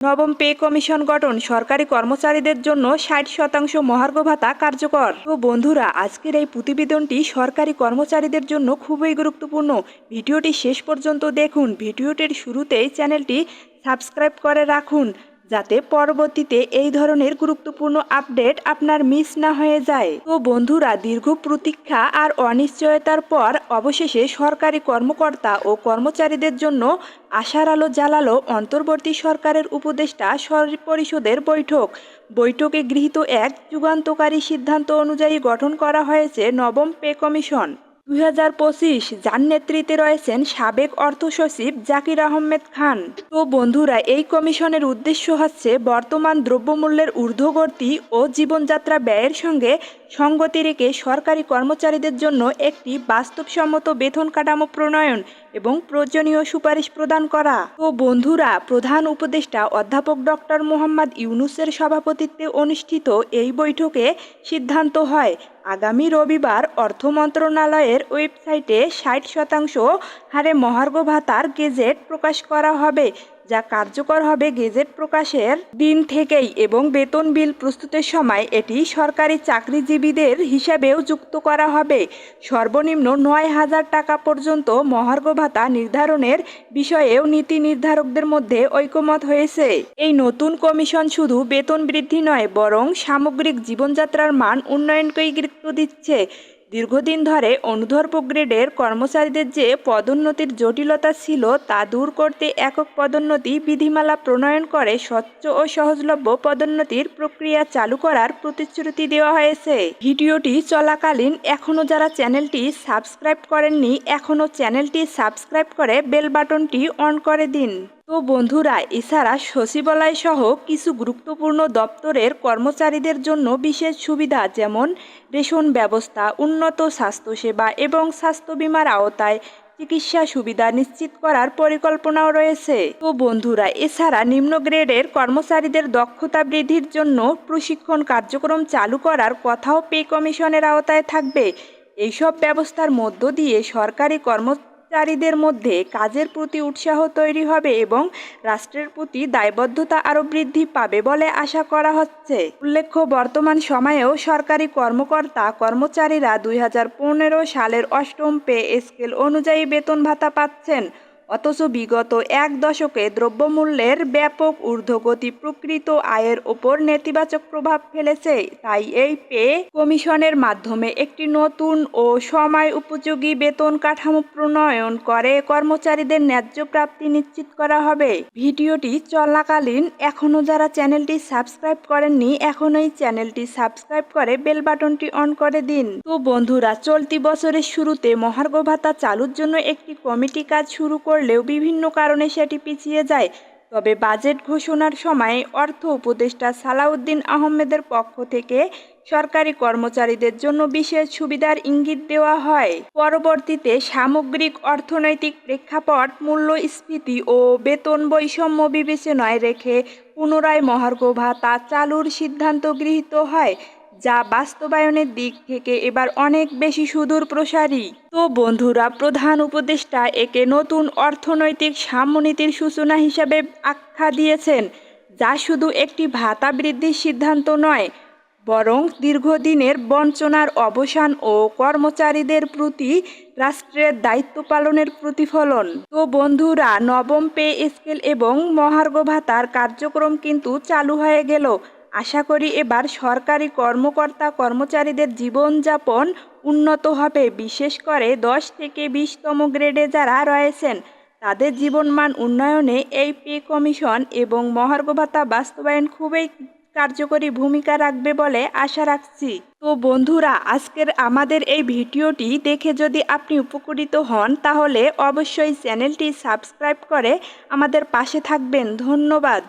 নবম pay commission গঠন সরকারি কর্মচারীদের জন্য ষাট শতাংশ মহার্ঘ ভাতা কার্যকর। তো বন্ধুরা, আজকের এই প্রতিবেদনটি সরকারি কর্মচারীদের জন্য খুবই গুরুত্বপূর্ণ। ভিডিওটি শেষ পর্যন্ত দেখুন। ভিডিওটির শুরুতেই চ্যানেলটি সাবস্ক্রাইব করে রাখুন। যাতে পরবর্তীতে এই ধরনের গুরুত্বপূর্ণ আপডেট আপনার মিস না হয়ে যায়। তো বন্ধুরা, দীর্ঘ প্রতীক্ষা আর অনিশ্চয়তার পর অবশেষে সরকারি কর্মকর্তা ও কর্মচারীদের জন্য আশার আলো জ্বালালো অন্তর্বর্তী সরকারের উপদেষ্টা পরিষদের বৈঠক। বৈঠকে গৃহীত এক যুগান্তকারী সিদ্ধান্ত অনুযায়ী গঠন করা হয়েছে নবম পে কমিশন। দুই হাজার পঁচিশ যার নেতৃত্বে রয়েছেন সাবেক অর্থ সচিব জাকির আহমেদ খান। তো বন্ধুরা, এই কমিশনের উদ্দেশ্য হচ্ছে বর্তমান দ্রব্যমূল্যের ঊর্ধ্বগতি ও জীবনযাত্রা ব্যয়ের সঙ্গে সঙ্গতি রেখে সরকারি কর্মচারীদের জন্য একটি বাস্তবসম্মত বেতন কাঠামো প্রণয়ন এবং প্রয়োজনীয় সুপারিশ প্রদান করা। ও বন্ধুরা, প্রধান উপদেষ্টা অধ্যাপক ডক্টর মোহাম্মদ ইউনুসের সভাপতিত্বে অনুষ্ঠিত এই বৈঠকে সিদ্ধান্ত হয়, আগামী রবিবার অর্থ মন্ত্রণালয়ের ওয়েবসাইটে ষাট শতাংশ হারে মহার্ঘ ভাতার গেজেট প্রকাশ করা হবে। যা কার্যকর হবে গেজেট প্রকাশের দিন থেকেই এবং বেতন বিল প্রস্তুতের সময় এটি সরকারি চাকরিজীবীদের হিসাবেও যুক্ত করা হবে। সর্বনিম্ন নয় হাজার টাকা পর্যন্ত মহার্ঘ ভাতা নির্ধারণের বিষয়েও নীতি নির্ধারকদের মধ্যে ঐকমত হয়েছে। এই নতুন কমিশন শুধু বেতন বৃদ্ধি নয়, বরং সামগ্রিক জীবনযাত্রার মান উন্নয়নকেই গুরুত্ব দিচ্ছে। দীর্ঘদিন ধরে অনুধর্ব গ্রেডের কর্মচারীদের যে পদোন্নতির জটিলতা ছিল তা দূর করতে একক পদোন্নতি বিধিমালা প্রণয়ন করে স্বচ্ছ ও সহজলভ্য পদোন্নতির প্রক্রিয়া চালু করার প্রতিশ্রুতি দেওয়া হয়েছে। ভিডিওটি চলাকালীন এখনও যারা চ্যানেলটি সাবস্ক্রাইব করেননি, এখনও চ্যানেলটি সাবস্ক্রাইব করে বেল বাটনটি অন করে দিন। তো বন্ধুরা, এছাড়া সচিবালয় সহ কিছু গুরুত্বপূর্ণ দপ্তরের কর্মচারীদের জন্য বিশেষ সুবিধা যেমন রেশন ব্যবস্থা, উন্নত স্বাস্থ্যসেবা এবং স্বাস্থ্য বিমার আওতায় চিকিৎসা সুবিধা নিশ্চিত করার পরিকল্পনাও রয়েছে। তো বন্ধুরা, এছাড়া নিম্ন গ্রেডের কর্মচারীদের দক্ষতা বৃদ্ধির জন্য প্রশিক্ষণ কার্যক্রম চালু করার কথাও পে কমিশনের আওতায় থাকবে। এইসব ব্যবস্থার মধ্য দিয়ে সরকারি কর্ম চারীদের মধ্যে কাজের প্রতি উৎসাহ তৈরি হবে এবং রাষ্ট্রের প্রতি দায়বদ্ধতা আরও বৃদ্ধি পাবে বলে আশা করা হচ্ছে। উল্লেখ্য, বর্তমান সময়েও সরকারি কর্মকর্তা কর্মচারীরা দুই হাজার পনেরো সালের অষ্টম পে স্কেল অনুযায়ী বেতন ভাতা পাচ্ছেন। অথচ বিগত এক দশকে দ্রব্যমূল্যের ব্যাপক ঊর্ধ্বগতি প্রকৃত আয়ের ওপর নেতিবাচক প্রভাব ফেলেছে, তাই এই পে কমিশনের মাধ্যমে একটি নতুন ও সময় উপযোগী বেতন কাঠামো প্রণয়ন করে কর্মচারীদের ন্যায্য প্রাপ্তি নিশ্চিত করা হবে। ভিডিওটি চলাকালীন, এখনও যারা চ্যানেলটি সাবস্ক্রাইব করেননি, এখনই চ্যানেলটি সাবস্ক্রাইব করে বেল বাটনটি অন করে দিন। তো বন্ধুরা, চলতি বছরের শুরুতে মহার্ঘ ভাতা চালুর জন্য একটি কমিটি কাজ শুরু করে করলেও বিভিন্ন কারণে সেটি পিছিয়ে যায়। তবে বাজেট ঘোষণার সময় অর্থ উপদেষ্টা সালাউদ্দিন আহমেদের পক্ষ থেকে সরকারি কর্মচারীদের জন্য বিশেষ সুবিধার ইঙ্গিত দেওয়া হয়। পরবর্তীতে সামগ্রিক অর্থনৈতিক প্রেক্ষাপট, মূল্যস্ফীতি ও বেতন বৈষম্য বিবেচনায় রেখে পুনরায় মহার্ঘ ভাতা চালুর সিদ্ধান্ত গৃহীত হয়। যা বাস্তবায়নের দিক থেকে এবার অনেক বেশি সুদূর প্রসারী তো বন্ধুরা, প্রধান উপদেষ্টা একে নতুন অর্থনৈতিক সাম্যনীতির সূচনা হিসাবে আখ্যা দিয়েছেন, যা শুধু একটি ভাতা বৃদ্ধির সিদ্ধান্ত নয়, বরং দীর্ঘদিনের বঞ্চনার অবসান ও কর্মচারীদের প্রতি রাষ্ট্রের দায়িত্ব পালনের প্রতিফলন। তো বন্ধুরা, নবম পে স্কেল এবং মহার্ঘ ভাতার কার্যক্রম কিন্তু চালু হয়ে গেল। আশা করি এবার সরকারি কর্মকর্তা কর্মচারীদের জীবনযাপন উন্নত হবে। বিশেষ করে দশ থেকে বিশতম গ্রেডে যারা রয়েছেন, তাদের জীবনমান উন্নয়নে এই পে কমিশন এবং মহার্ঘ ভাতা বাস্তবায়ন খুবই কার্যকরী ভূমিকা রাখবে বলে আশা রাখছি। তো বন্ধুরা, আজকের আমাদের এই ভিডিওটি দেখে যদি আপনি উপকৃত হন, তাহলে অবশ্যই চ্যানেলটি সাবস্ক্রাইব করে আমাদের পাশে থাকবেন। ধন্যবাদ।